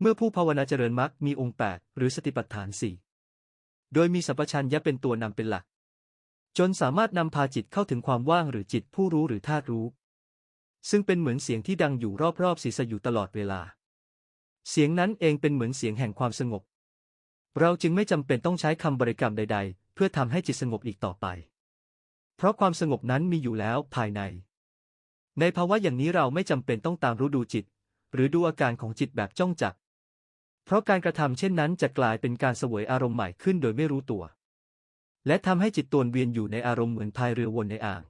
เมื่อผู้ภาวนาเจริญมรรคมีองค์แปดหรือสติปัฏฐานสี่โดยมีสัมปชัญญะเป็นตัวนำเป็นหลัก จนสามารถนำพาจิตเข้าถึงความว่างหรือจิตผู้รู้หรือธาตุรู้ ซึ่งเป็นเหมือนเสียงที่ดังอยู่รอบๆศีรษะอยู่ตลอดเวลา เสียงนั้นเองเป็นเหมือนเสียงแห่งความสงบ เราจึงไม่จำเป็นต้องใช้คำบริกรรมใด ๆ เพื่อทำให้จิตสงบอีกต่อไป เพราะความสงบนั้นมีอยู่แล้วภายใน ในภาวะอย่างนี้เราไม่จำเป็นต้องตามรู้ดูจิต หรือดูอาการของจิตแบบจ้องจับ เพราะการกระทำเช่นนั้นจะกลายเป็นการเสวยอารมณ์ใหม่ขึ้นโดยไม่รู้ตัว และทำให้จิตตวนเวียนอยู่ในอารมณ์เหมือนพายเรือวนในอ่าง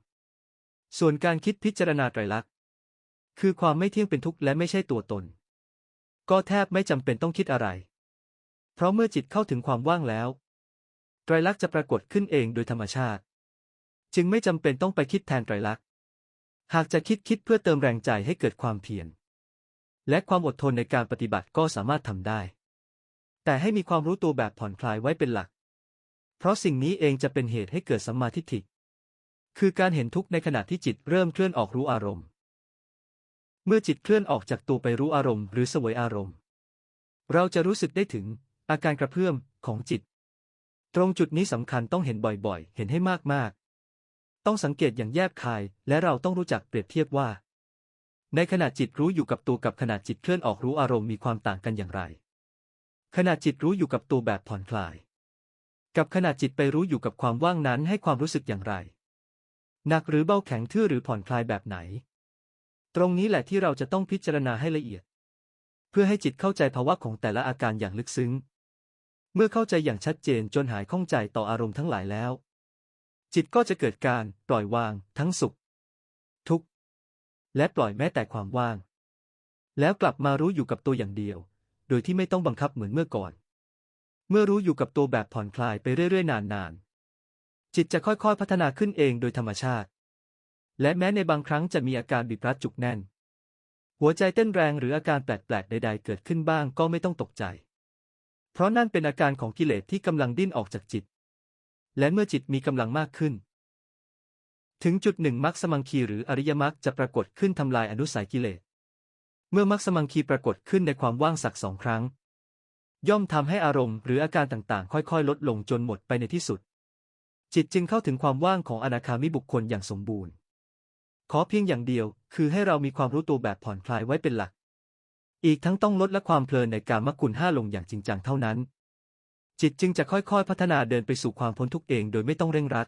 ส่วนการคิดพิจารณาไตรลักษณ์คือความไม่เที่ยงเป็นทุกข์และไม่ใช่ตัวตน ก็แทบไม่จำเป็นต้องคิดอะไร เพราะเมื่อจิตเข้าถึงความว่างแล้ว ไตรลักษณ์จะปรากฏขึ้นเองโดยธรรมชาติ จึงไม่จำเป็นต้องไปคิดแทนไตรลักษณ์หากจะคิดคิดเพื่อเติมแรงใจให้เกิดความเพียร และความอดทนในการปฏิบัติก็สามารถทำได้ แต่ให้มีความรู้ตัวแบบผ่อนคลายไว้เป็นหลัก เพราะสิ่งนี้เองจะเป็นเหตุให้เกิดสัมมาทิฏฐิ คือการเห็นทุกข์ในขณะที่จิตเริ่มเคลื่อนออกรู้อารมณ์ เมื่อจิตเคลื่อนออกจากตัวไปรู้อารมณ์หรือเสวยอารมณ์ เราจะรู้สึกได้ถึงอาการกระเพื่อมของจิต ตรงจุดนี้สำคัญต้องเห็นบ่อยๆ เห็นให้มากๆ ต้องสังเกตอย่างแยบคาย และเราต้องรู้จักเปรียบเทียบว่า ในขณะจิตรู้อยู่กับตัวกับขณะจิตเคลื่อนออกรู้อารมณ์มีความต่างกันอย่างไร ขณะจิตรู้อยู่กับตัวแบบผ่อนคลาย กับขณะจิตไปรู้อยู่กับความว่างนั้นให้ความรู้สึกอย่างไร หนักหรือเบาแข็งทื่อหรือผ่อนคลายแบบไหน ตรงนี้แหละที่เราจะต้องพิจารณาให้ละเอียด เพื่อให้จิตเข้าใจภาวะของแต่ละอาการอย่างลึกซึ้ง เมื่อเข้าใจอย่างชัดเจนจนหายข้องใจต่ออารมณ์ทั้งหลายแล้ว จิตก็จะเกิดการปล่อยวางทั้งสุข และปล่อยแม้แต่ความว่าง แล้วกลับมารู้อยู่กับตัวอย่างเดียว โดยที่ไม่ต้องบังคับเหมือนเมื่อก่อน เมื่อรู้อยู่กับตัวแบบผ่อนคลายไปเรื่อยๆ นานๆ จิตจะค่อยๆ พัฒนาขึ้นเองโดยธรรมชาติ และแม้ในบางครั้งจะมีอาการบีบรัดจุกแน่น หัวใจเต้นแรงหรืออาการแปลกๆ ใด ๆ เกิดขึ้นบ้างก็ไม่ต้องตกใจ เพราะนั่นเป็นอาการของกิเลสที่กำลังดิ้นออกจากจิต และเมื่อจิตมีกำลังมากขึ้น ถึงจุดหนึ่งมรรคสมังคีหรืออริยมรรคจะปรากฏขึ้นทำลายอนุสัยกิเลส เมื่อมรรคสมังคีปรากฏขึ้นในความว่างสักสองครั้ง ย่อมทำให้อารมณ์หรืออาการต่างๆ ค่อยๆ ลดลงจนหมดไปในที่สุด จิตจึงเข้าถึงความว่างของอนาคามิบุคคลอย่างสมบูรณ์ ขอเพียงอย่างเดียว คือให้เรามีความรู้ตัวแบบผ่อนคลายไว้เป็นหลัก อีกทั้งต้องลดละความเพลินในการมคุณห้าลงอย่างจริงจังเท่านั้น จิตจึงจะค่อยๆ พัฒนาเดินไปสู่ความพ้นทุกข์เองโดยไม่ต้องเร่งรัด